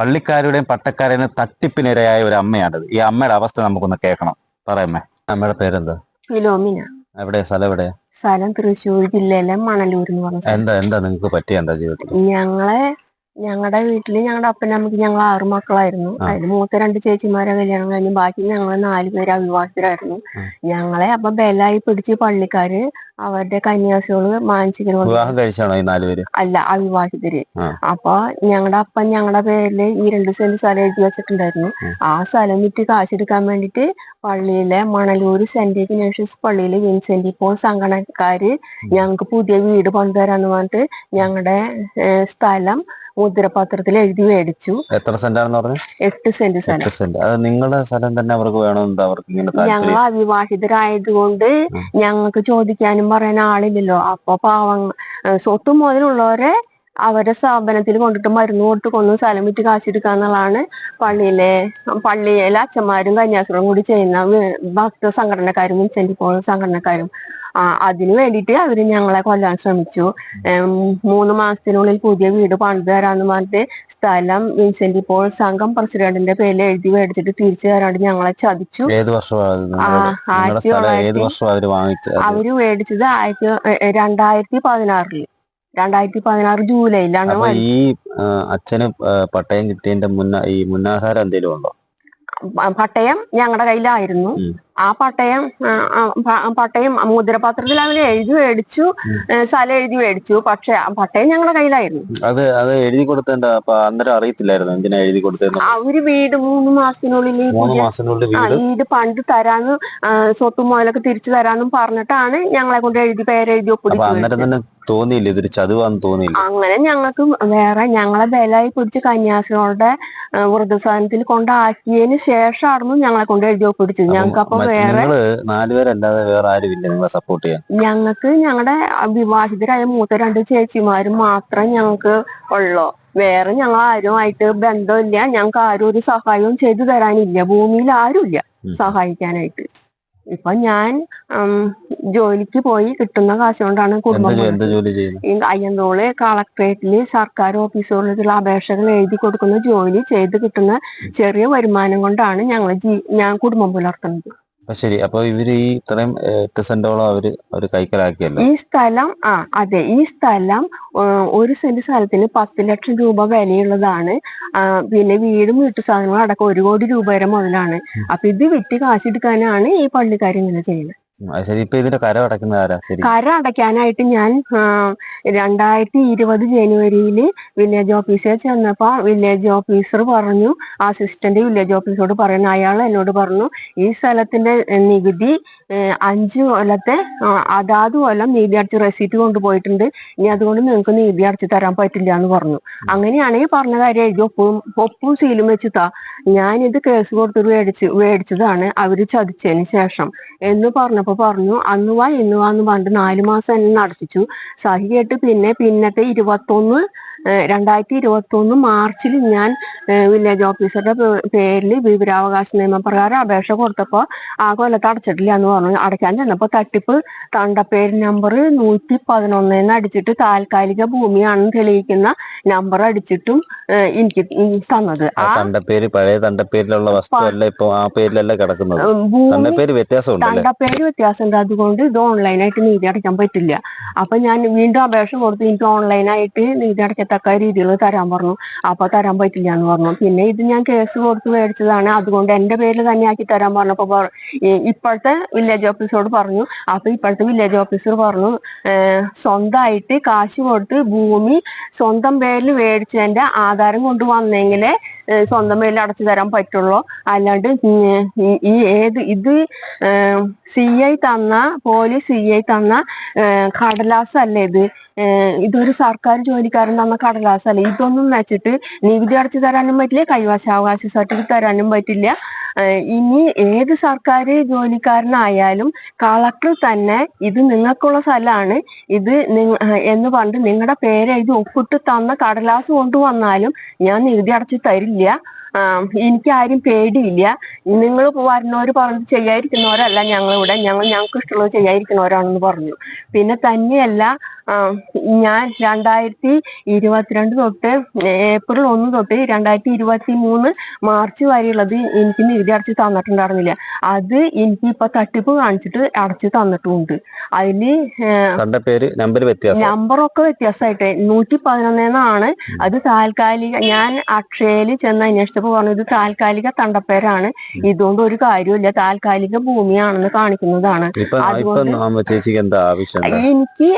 പള്ളിക്കാരുടെയും പട്ടക്കാരുടെയും തട്ടിപ്പിനിരയായ ഒരു അമ്മയാണിത്. ഈ അമ്മയുടെ അവസ്ഥ നമുക്കൊന്ന് കേൾക്കണം. പറയമ്മേ അമ്മയുടെ പേരെന്താ? സ്ഥലം എവിടെ? സ്ഥലം തൃശ്ശൂർ ജില്ലയിലെ മണലൂർ എന്ന് പറഞ്ഞ എന്താ എന്താ നിങ്ങൾക്ക് പറ്റിയ എന്താ ജീവിതത്തിൽ? ഞങ്ങളെ ഞങ്ങളുടെ വീട്ടിൽ ഞങ്ങളുടെ അപ്പനമ്മക്ക് ഞങ്ങൾ ആറു മക്കളായിരുന്നു. അതിൽ മൂത്ത രണ്ട് ചേച്ചിമാരെ കല്യാണം കഴിഞ്ഞു ബാക്കി ഞങ്ങൾ നാല് പേര് അവിവാഹിതരായിരുന്നു. ഞങ്ങളെ അപ്പൊ ബലായി പിടിച്ച് പള്ളിക്കാര് അവരുടെ കന്യാസികൾ മാനസിക വിവാഹം കഴിച്ചാണോ ഈ അല്ല അവിവാഹിതര്. അപ്പൊ ഞങ്ങളുടെ അപ്പൻ ഞങ്ങളുടെ പേരിൽ ഈ രണ്ട് സെന്റ് സ്ഥലം എഴുതി വെച്ചിട്ടുണ്ടായിരുന്നു. ആ. സ്ഥലം വിറ്റ് കാശെടുക്കാൻ വേണ്ടിട്ട് പള്ളിയിലെ മണലൂര് സെന്റ് ഇഗ്നേഷ്യസ് പള്ളിയിലെ വിൻസെന്റ് ഇപ്പോൾ സംഘടനക്കാര് ഞങ്ങൾക്ക് പുതിയ വീട് പണിതരാന്ന് പറഞ്ഞിട്ട് ഞങ്ങളുടെ സ്ഥലം മുദ്രപത്രത്തിൽ എഴുതി മേടിച്ചു. എത്ര സെന്റാണെന്ന് പറഞ്ഞു? എട്ട് സെന്റ് സ്ഥലം സെന്റ്. അത് നിങ്ങളുടെ സ്ഥലം തന്നെ അവർക്ക് വേണമെന്ന് അവർക്ക് ഇങ്ങനെ ഞങ്ങൾ അവിവാഹിതരായത് അവിവാഹിതരായതുകൊണ്ട് ഞങ്ങൾക്ക് ചോദിക്കാനും പറയാൻ ആളില്ലല്ലോ. അപ്പൊ പാവം സ്വത്തും മുതലുള്ളവരെ അവരുടെ സ്ഥാപനത്തിൽ കൊണ്ടിട്ട് മരുന്ന് കൊടുത്ത് കൊന്ന് സ്ഥലം വിറ്റ് കാശെടുക്കുക എന്നുള്ളതാണ് പള്ളിയിലെ പള്ളിയിലെ അച്ഛന്മാരും കന്യാസ്ത്രീയും കൂടി ചെയ്യുന്ന ഭക്ത സംഘടനക്കാരും വിൻസെന്റ് പോൾ സംഘടനക്കാരും. ആ അതിനു വേണ്ടിയിട്ട് അവർ ഞങ്ങളെ കൊല്ലാൻ ശ്രമിച്ചു. മൂന്ന് മാസത്തിനുള്ളിൽ പുതിയ വീട് പണിത് തരാന്ന് പറഞ്ഞിട്ട് സ്ഥലം വിൻസെന്റ് പോൾ സംഘം പ്രസിഡന്റിന്റെ പേരിൽ എഴുതി മേടിച്ചിട്ട് തിരിച്ചു തരാണ്ട് ഞങ്ങളെ ചതിച്ചു. ഏത് ആയിരത്തി തൊള്ളായിരത്തി അവർ അവർ മേടിച്ചത് ആയിരത്തി രണ്ടായിരത്തി പതിനാറിൽ. രണ്ടായിരത്തി പതിനാറ് ജൂലൈയിലാണ് ഈ അച്ഛന് പട്ടയം കിട്ടിയതിന്റെ മുന്ന ഈ മുന്നാധാരം എന്തെങ്കിലും ഉണ്ടോ? പട്ടയം ഞങ്ങളുടെ കയ്യിലായിരുന്നു. ആ പട്ടയം പട്ടയം മുദ്രപത്രത്തിൽ അവർ എഴുതി മേടിച്ചു സല സ്ഥലം എഴുതി മേടിച്ചു. പക്ഷെ ആ പട്ടയം ഞങ്ങളുടെ കയ്യിലായിരുന്നു. അത് അത് എഴുതി കൊടുത്ത എന്താ അപ്പൊ അന്നേരം അറിയത്തില്ലായിരുന്നു? എന്തിനാ എഴുതി കൊടുത്തത് അവർ വീട് മൂന്ന് മാസത്തിനുള്ളിൽ വീട്? പണ്ട് തരാന്ന് സ്വത്തും മുതലൊക്കെ തിരിച്ചു തരാന്നും പറഞ്ഞിട്ടാണ് ഞങ്ങളെ കൊണ്ട് എഴുതി പേരെഴുതി ഒപ്പിടിച്ചു തോന്നിയില്ല? ഇതൊരു ചതുവാന്ന് തോന്നിയില്ല? അങ്ങനെ ഞങ്ങൾക്ക് വേറെ ഞങ്ങളെ ബലായി പിടിച്ച് കന്യാസികളുടെ വൃദ്ധസാധനത്തിൽ കൊണ്ടാക്കിയതിന് ശേഷമായിരുന്നു ഞങ്ങളെ കൊണ്ട് എഴുതി ഒപ്പിടിച്ചത്. ഞങ്ങൾക്ക് അപ്പൊ വേറെ നിങ്ങൾ നാലുപേരല്ലാതെ വേറെ ആരുമില്ല നിങ്ങളെ സപ്പോർട്ട് ചെയ്യാൻ? ഞങ്ങൾക്ക് ഞങ്ങളുടെ വിവാഹിതരായ മൂത്ത രണ്ട് ചേച്ചിമാരും മാത്രം ഞങ്ങൾക്ക് ഉള്ളു. വേറെ ഞങ്ങൾ ആരുമായിട്ട് ബന്ധമില്ല. ഞങ്ങൾക്ക് ആരും ഒരു സഹായവും ചെയ്തു തരാനില്ല. ഭൂമിയിൽ ആരുമില്ല. സഹായിക്കാനായിട്ട്. ഇപ്പൊ ഞാൻ ജോലിക്ക് പോയി കിട്ടുന്ന കാശ് കൊണ്ടാണ് കുടുംബം അയ്യന്തോൾ കളക്ട്രേറ്റിൽ സർക്കാർ ഓഫീസുകളിലുള്ള അപേക്ഷകൾ എഴുതി കൊടുക്കുന്ന ജോലി ചെയ്ത് കിട്ടുന്ന ചെറിയ വരുമാനം കൊണ്ടാണ് ഞങ്ങൾ ജീ ഞാൻ കുടുംബം പുലർത്തുന്നത്. ശരി. അപ്പൊ ഇവർ ഈ ഇത്രയും എട്ട് സെന്റോളം അവർ അവർ കൈക്കലാക്കിയല്ലോ? ഈ സ്ഥലം ആ അതെ. ഈ സ്ഥലം ഒരു സെന്റ് സ്ഥലത്തിന് പത്ത് ലക്ഷം രൂപ വിലയുള്ളതാണ്. പിന്നെ വീടും വീട്ടു സാധനങ്ങളും അടക്കം ഒരു കോടി രൂപ വരെ മുതലാണ്. അപ്പൊ ഇത് വിറ്റ് കാശെടുക്കാനാണ് ഈ പള്ളിക്കാർ ഇങ്ങനെ ചെയ്യുന്നത്. ശരി. ഇപ്പൊ ഇതിന്റെ കരം അടക്കുന്ന ആരാ? ശരി. കര അടയ്ക്കാനായിട്ട് ഞാൻ രണ്ടായിരത്തി ഇരുപത് ജനുവരിയിൽ വില്ലേജ് ഓഫീസിൽ ചെന്നപ്പോ വില്ലേജ് ഓഫീസർ പറഞ്ഞു അസിസ്റ്റന്റ് വില്ലേജ് ഓഫീസറോട് പറയുന്നു അയാൾ എന്നോട് പറഞ്ഞു ഈ സ്ഥലത്തിന്റെ നികുതി അഞ്ചു കൊല്ലത്തെ അതാത് കൊല്ലം നികുതി അടച്ച് റെസീറ്റ് കൊണ്ടുപോയിട്ടുണ്ട്. ഇനി അതുകൊണ്ട് നിങ്ങൾക്ക് നികുതി അടച്ച് തരാൻ പറ്റില്ല എന്ന് പറഞ്ഞു. അങ്ങനെയാണെങ്കിൽ പറഞ്ഞ കാര്യം എഴുതി ഒപ്പും ഒപ്പും സീലും വെച്ച് താ ഞാനിത് കേസ് കൊടുത്തിട്ട് മേടിച്ച് മേടിച്ചതാണ് അവർ ചതിച്ചതിന് ശേഷം. എന്ന് പറഞ്ഞപ്പോ പറഞ്ഞു അന്ന് വാ എന്ന് പറഞ്ഞിട്ട് നാല് മാസം എന്നെ നടത്തിച്ചു. സഹി കേട്ട് പിന്നെ പിന്നത്തെ ഇരുപത്തൊന്ന് രണ്ടായിരത്തി ഇരുപത്തി ഒന്ന് മാർച്ചിൽ ഞാൻ വില്ലേജ് ഓഫീസറുടെ പേരിൽ വിവരാവകാശ നിയമപ്രകാരം അപേക്ഷ കൊടുത്തപ്പോൾ ആ കൊല്ലത്ത് അടച്ചിട്ടില്ല എന്ന് പറഞ്ഞു. അടയ്ക്കാൻ ചെന്നപ്പോൾ തട്ടിപ്പ് തണ്ടപ്പേര് നമ്പർ നൂറ്റി പതിനൊന്നിന്ന് അടിച്ചിട്ട് താൽക്കാലിക ഭൂമിയാണെന്ന് തെളിയിക്കുന്ന നമ്പർ അടിച്ചിട്ടും എനിക്ക് തന്നത്. ആ തണ്ടപ്പേര് പഴയ തണ്ടപ്പേരിലുള്ള വസ്തുവല്ല ഇപ്പൊ ആ പേരിലല്ല കിടക്കുന്നത്? തണ്ടപ്പേര് തണ്ടപ്പേര് വ്യത്യാസമുണ്ട് അതുകൊണ്ട് ഇത് ഓൺലൈനായിട്ട് നീതി അടയ്ക്കാൻ പറ്റില്ല. അപ്പൊ ഞാൻ വീണ്ടും അപേക്ഷ കൊടുത്ത്. എനിക്ക് ഓൺലൈനായിട്ട് നീതി അടയ്ക്കത്തക്ക രീതിയിൽ തരാൻ പറഞ്ഞു. അപ്പൊ തരാൻ പറ്റില്ല എന്ന് പറഞ്ഞു. പിന്നെ ഇത് ഞാൻ കേസ് കൊടുത്ത് മേടിച്ചതാണ്. അതുകൊണ്ട് എന്റെ പേരിൽ തന്നെ ആക്കി തരാൻ പറഞ്ഞപ്പോ ഇപ്പോഴത്തെ വില്ലേജ് ഓഫീസറോട് പറഞ്ഞു. അപ്പൊ ഇപ്പോഴത്തെ വില്ലേജ് ഓഫീസർ പറഞ്ഞു സ്വന്തമായിട്ട് കാശ് കൊടുത്ത് ഭൂമി സ്വന്തം പേരിൽ മേടിച്ചതിന്റെ ആധാരം കൊണ്ട് വന്നെങ്കിലേ ഏഹ് സ്വന്തം പേരിൽ അടച്ചു തരാൻ പറ്റുള്ളൂ. അല്ലാണ്ട് ഈ- ഏത് ഇത് സി ഐ തന്ന പോലീസ് സി ഐ തന്ന കടലാസ് കടലാസല്ല ഇത്? ഇതൊരു സർക്കാർ ജോലിക്കാരൻ തന്ന കടലാസല്ല? ഇതൊന്നും വെച്ചിട്ട് നികുതി അടച്ചു തരാനും പറ്റില്ല കൈവശാവകാശ സർട്ടിഫിക്കറ്റ് തരാനും പറ്റില്ല. ഇനി ഏത് സർക്കാർ ജോലിക്കാരനായാലും കളക്ടർ തന്നെ ഇത് നിങ്ങൾക്കുള്ള സ്ഥലമാണ്. ഇത് എന്ന് പറഞ്ഞിട്ട് നിങ്ങളുടെ പേരെ പേരെഴുതി ഒപ്പിട്ട് തന്ന കടലാസ് കൊണ്ടുവന്നാലും ഞാൻ നികുതി അടച്ചു തരില്ല. ya. എനിക്ക് ആരും പേടിയില്ല. നിങ്ങൾ വരുന്നവർ പറഞ്ഞു ചെയ്യാതിരിക്കുന്നവരല്ല ഞങ്ങളിവിടെ. ഞങ്ങൾ ഞങ്ങൾക്ക് ഇഷ്ടമുള്ളത് ചെയ്യാതിരിക്കുന്നവരാണെന്ന് പറഞ്ഞു. പിന്നെ തന്നെയല്ല ഞാൻ രണ്ടായിരത്തി ഇരുപത്തിരണ്ട് തൊട്ട് ഏപ്രിൽ ഒന്ന് തൊട്ട് രണ്ടായിരത്തി ഇരുപത്തി മൂന്ന് മാർച്ച് വരെയുള്ളത് എനിക്ക് നികുതി അടച്ച് തന്നിട്ടുണ്ടായിരുന്നില്ല. അത് എനിക്ക് ഇപ്പൊ തട്ടിപ്പ് കാണിച്ചിട്ട് അടച്ച് തന്നിട്ടുണ്ട്. അതിൽ പേര് നമ്പർ വ്യത്യാസം. നമ്പറൊക്കെ വ്യത്യാസമായിട്ട് നൂറ്റി പതിനൊന്നാണ് അത് താൽക്കാലിക ഞാൻ അക്ഷയയിൽ ചെന്ന് അന്വേഷിച്ചപ്പോ പറഞ്ഞു ഇത് താൽക്കാലിക തണ്ടപ്പേരാണ് ഇതുകൊണ്ട് ഒരു കാര്യമില്ല താൽക്കാലിക ഭൂമിയാണെന്ന് കാണിക്കുന്നതാണ് അതുകൊണ്ട്? എനിക്ക്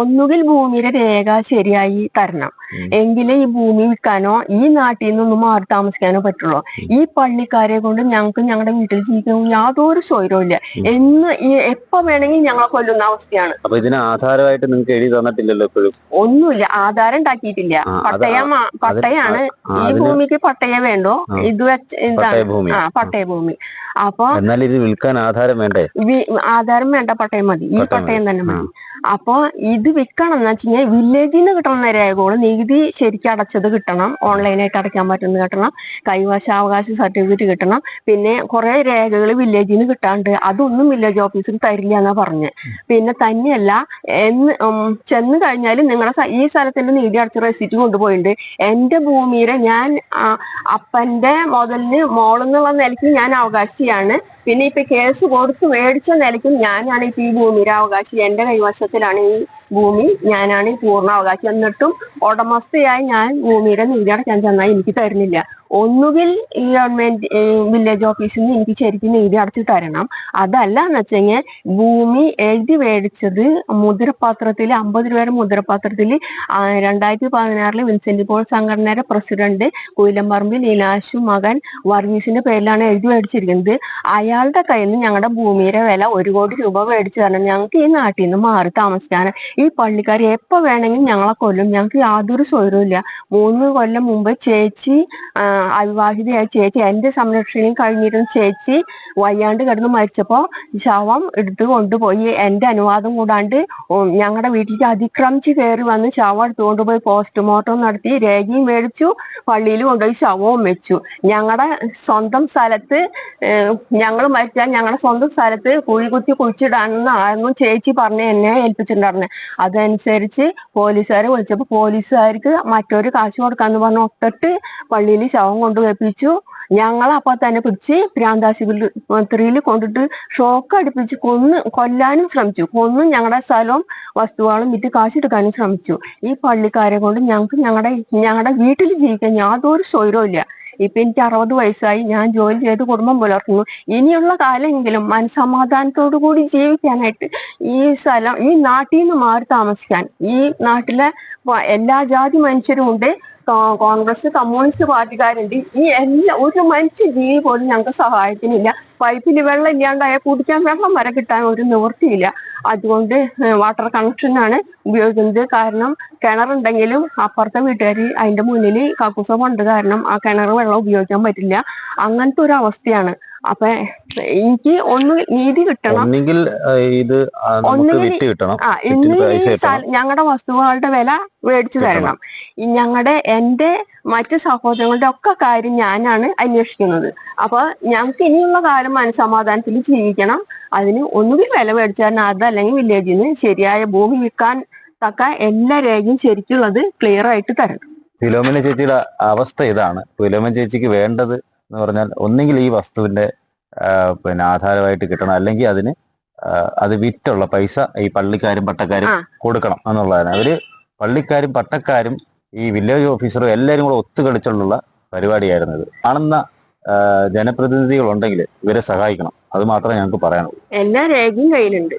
ഒന്നുകിൽ ഭൂമിയുടെ രേഖ ശരിയായി തരണം. എങ്കിലേ ഈ ഭൂമി വിൽക്കാനോ ഈ നാട്ടിൽ നിന്നൊന്നും മാറി താമസിക്കാനോ പറ്റുള്ളൂ. ഈ പള്ളിക്കാരെ കൊണ്ട് ഞങ്ങൾക്ക് ഞങ്ങളുടെ വീട്ടിൽ ജീവിക്കാൻ യാതൊരു സ്വൈരവും ഇല്ല എന്ന് എപ്പോ വേണമെങ്കിൽ ഞങ്ങളെ കൊല്ലുന്ന അവസ്ഥയാണ്. അപ്പൊ ഇതിന് ആധാരമായിട്ട് നിങ്ങൾക്ക് എഴുതി തന്നിട്ടില്ലല്ലോ ഇപ്പോഴും ഒന്നുമില്ല. ആധാരം ഉണ്ടാക്കിയിട്ടില്ല. പട്ടയ പട്ടയാണ്. ഈ ഭൂമിക്ക് പട്ടയ വേണ്ടോ? ഇത് വെച്ച് എന്താണ്? പട്ടയ ഭൂമി ആ പട്ടയ ഭൂമി അപ്പൊ എന്നാൽ ഇത് വിൽക്കാൻ ആധാരം വേണ്ടേ? ആധാരം വേണ്ട പട്ടയം മതി. ഈ പട്ടയം തന്നെ മതി. അപ്പൊ ഇത് വിൽക്കണം എന്ന് വെച്ചാൽ വില്ലേജിൽ നിന്ന് കിട്ടുന്ന രേഖകൾ നികുതി ശരിക്കും അടച്ചത് കിട്ടണം. ഓൺലൈനായിട്ട് അടയ്ക്കാൻ പറ്റുന്നത് കിട്ടണം. കൈവശാവകാശ സർട്ടിഫിക്കറ്റ് കിട്ടണം. പിന്നെ കുറെ രേഖകൾ വില്ലേജിൽ നിന്ന് കിട്ടാണ്ട്. അതൊന്നും വില്ലേജ് ഓഫീസിൽ തരില്ല എന്നാ പറഞ്ഞ്. പിന്നെ തന്നെയല്ല എന്ന് ചെന്ന് കഴിഞ്ഞാൽ നിങ്ങളുടെ ഈ സ്ഥലത്തിന്റെ നികുതി അടച്ച റെസിറ്റ് കൊണ്ടുപോയിട്ടുണ്ട് എന്റെ ഭൂമിയുടെ ഞാൻ അപ്പന്റെ മുതലിന് മോളെന്നുള്ള നിലയ്ക്ക് ഞാൻ അവകാശിയാണ്. പിന്നെ ഇപ്പൊ കേസ് കൊടുത്ത് മേടിച്ച നിലയ്ക്കും ഞാനാണ് ഇപ്പൊ ഈ ഭൂമിയുടെ അവകാശി. എന്റെ കൈവശത്തിലാണ് ഈ ഭൂമി ഞാനാണ് പൂർണ അവകാശി. എന്നിട്ടും ഉടമസ്ഥയായി ഞാൻ ഭൂമിയുടെ നികുതി അടയ്ക്കാൻ ചെന്നാൽ എനിക്ക് തരുന്നില്ല. ഒന്നുകിൽ ഈ ഗവൺമെന്റ് വില്ലേജ് ഓഫീസിൽ നിന്ന് എനിക്ക് ശരിക്കും നീതി അടച്ച് തരണം. അതല്ല എന്ന് വെച്ചെങ്കിൽ ഭൂമി എഴുതി മേടിച്ചത് മുദ്രപാത്രത്തിൽ അമ്പത് രൂപയുടെ മുദ്രപാത്രത്തിൽ രണ്ടായിരത്തി പതിനാറിൽ വിൻസെന്റ് പോൾ സംഘടനയുടെ പ്രസിഡന്റ് കുയിലമ്പറമ്പിൽ ലീലാശു മകൻ വർഗീസിന്റെ പേരിലാണ് എഴുതി മേടിച്ചിരിക്കുന്നത്. അയാളുടെ കയ്യിൽ നിന്ന് ഞങ്ങളുടെ ഭൂമിയുടെ വില ഒരു കോടി രൂപ മേടിച്ചു തരണം. ഞങ്ങൾക്ക് ഈ നാട്ടിൽ നിന്ന് മാറി താമസിക്കാൻ ഈ പള്ളിക്കാർ എപ്പോ വേണമെങ്കിലും ഞങ്ങളെ കൊല്ലും. ഞങ്ങൾക്ക് യാതൊരു സ്വരവും ഇല്ല മൂന്ന് കൊല്ലം മുമ്പ് ചേച്ചി അവിവാഹിതയായ ചേച്ചി എന്റെ സംരക്ഷണയും കഴിഞ്ഞിരുന്ന ചേച്ചി വയ്യാണ്ട് കിടന്ന് മരിച്ചപ്പോൾ ശവം എടുത്തു കൊണ്ടുപോയി. എന്റെ അനുവാദം കൂടാണ്ട് ഞങ്ങളുടെ വീട്ടിലേക്ക് അതിക്രമിച്ച് കയറി വന്ന് ശവം എടുത്തു കൊണ്ടുപോയി പോസ്റ്റ്മോർട്ടം നടത്തി രേഖയും മേടിച്ചു പള്ളിയിൽ കൊണ്ടുപോയി ശവവും വെച്ചു. ഞങ്ങളുടെ സ്വന്തം സ്ഥലത്ത് ഞങ്ങൾ മരിച്ചാൽ ഞങ്ങളുടെ സ്വന്തം സ്ഥലത്ത് കുഴി കുത്തി കുഴിച്ചിടാനെന്നായിരുന്നു ചേച്ചി പറഞ്ഞ് എന്നെ ഏൽപ്പിച്ചിട്ടുണ്ടായിരുന്നത് അതനുസരിച്ച് പോലീസുകാരെ വിളിച്ചപ്പോൾ പോലീസുകാർക്ക് മറ്റൊരു കാശ് കൊടുക്കാന്ന് പറഞ്ഞ് ഒട്ടിട്ട് പള്ളിയിൽ ശവം കൊണ്ട് കൊണ്ടുപോയിപ്പിച്ചു ഞങ്ങൾ അപ്പൊ തന്നെ പിടിച്ച് ഭ്രാന്താശുപത്രിയിൽ കൊണ്ടിട്ട് ഷോക്ക് അടുപ്പിച്ച് കൊന്ന് കൊല്ലാനും ശ്രമിച്ചു. കൊന്ന് ഞങ്ങളുടെ സ്ഥലവും വസ്തുവാളും വിറ്റ് കാശെടുക്കാനും ശ്രമിച്ചു. ഈ പള്ളിക്കാരെ കൊണ്ട് ഞങ്ങൾക്ക് ഞങ്ങളുടെ ഞങ്ങളുടെ വീട്ടിൽ ജീവിക്കാൻ യാതൊരു സ്വൈരവും ഇല്ല. ഇപ്പൊ എനിക്ക് അറുപത് വയസ്സായി. ഞാൻ ജോലി ചെയ്ത് കുടുംബം പുലർത്തുന്നു. ഇനിയുള്ള കാലമെങ്കിലും മനസമാധാനത്തോടു കൂടി ജീവിക്കാനായിട്ട് ഈ സ്ഥലം ഈ നാട്ടിൽ നിന്ന് മാറി താമസിക്കാൻ ഈ നാട്ടിലെ എല്ലാ ജാതി മനുഷ്യരും ഉണ്ട്. കോൺഗ്രസ് കമ്മ്യൂണിസ്റ്റ് പാർട്ടിക്കാരുണ്ട്. ഈ എല്ലാ ഒരു മനുഷ്യ ജീവി പോലും ഞങ്ങൾക്ക് സഹായത്തിനില്ല. പൈപ്പിൽ വെള്ളം ഇല്ലാണ്ടായ കുടിക്കാൻ വെള്ളം വരെ കിട്ടാൻ ഒരു നിവൃത്തിയില്ല. അതുകൊണ്ട് വാട്ടർ കണക്ഷനാണ് ഉപയോഗിക്കുന്നത്. കാരണം കിണറുണ്ടെങ്കിലും അപ്പുറത്തെ വീട്ടുകാർ അതിന്റെ മുന്നിൽ കക്കൂസ ഉണ്ട് കാരണം ആ കിണർ വെള്ളം ഉപയോഗിക്കാൻ പറ്റില്ല. അങ്ങനത്തെ ഒരു അവസ്ഥയാണ്. അപ്പൊ എനിക്ക് ഒന്ന് നീതി കിട്ടണം. ഒന്നെങ്കിൽ ഇത് ഒന്നുകിൽ വിറ്റ് കിട്ടണം. ആ ഇന്ന് ഞങ്ങളുടെ വസ്തുക്കളുടെ വില മേടിച്ചു തരണം. ഞങ്ങളുടെ എന്റെ മറ്റു സഹോദരങ്ങളുടെ ഒക്കെ കാര്യം ഞാനാണ് അന്വേഷിക്കുന്നത്. അപ്പൊ ഞങ്ങൾക്ക് ഇനിയുള്ള കാലം മനസമാധാനത്തിൽ ജീവിക്കണം. അതിന് ഒന്നുകിൽ വില മേടിച്ചു തരണം അതല്ലെങ്കിൽ വില്ലേജിൽ നിന്ന് ശരിയായ ഭൂമി വിൽക്കാൻ തക്ക എല്ലാ രേഖയും ശരിക്കുള്ളത് ക്ലിയർ ആയിട്ട് തരണം. ഫിലോമിന ചേച്ചിയുടെ അവസ്ഥ ഇതാണ്. ഫിലോമിന ചേച്ചിക്ക് വേണ്ടത് എന്ന് പറഞ്ഞാൽ ഒന്നെങ്കിൽ ഈ വസ്തുവിന്റെ പിന്നെ ആധാരമായിട്ട് കിട്ടണം. അല്ലെങ്കിൽ അതിന് അത് വിറ്റുള്ള പൈസ ഈ പള്ളിക്കാരും പട്ടക്കാരും. കൊടുക്കണം എന്നുള്ളതാണ്. അവർ പള്ളിക്കാരും പട്ടക്കാരും ഈ വില്ലേജ് ഓഫീസറും എല്ലാവരും കൂടെ ഒത്തുകളിച്ചുള്ള പരിപാടിയായിരുന്നു ഇത്. കാണുന്ന ജനപ്രതിനിധികൾ ഉണ്ടെങ്കിൽ ഇവരെ സഹായിക്കണം. അത് മാത്രമേ ഞങ്ങൾക്ക് പറയാനുള്ളൂ. എല്ലാ രേഖയും കയ്യിലുണ്ട്.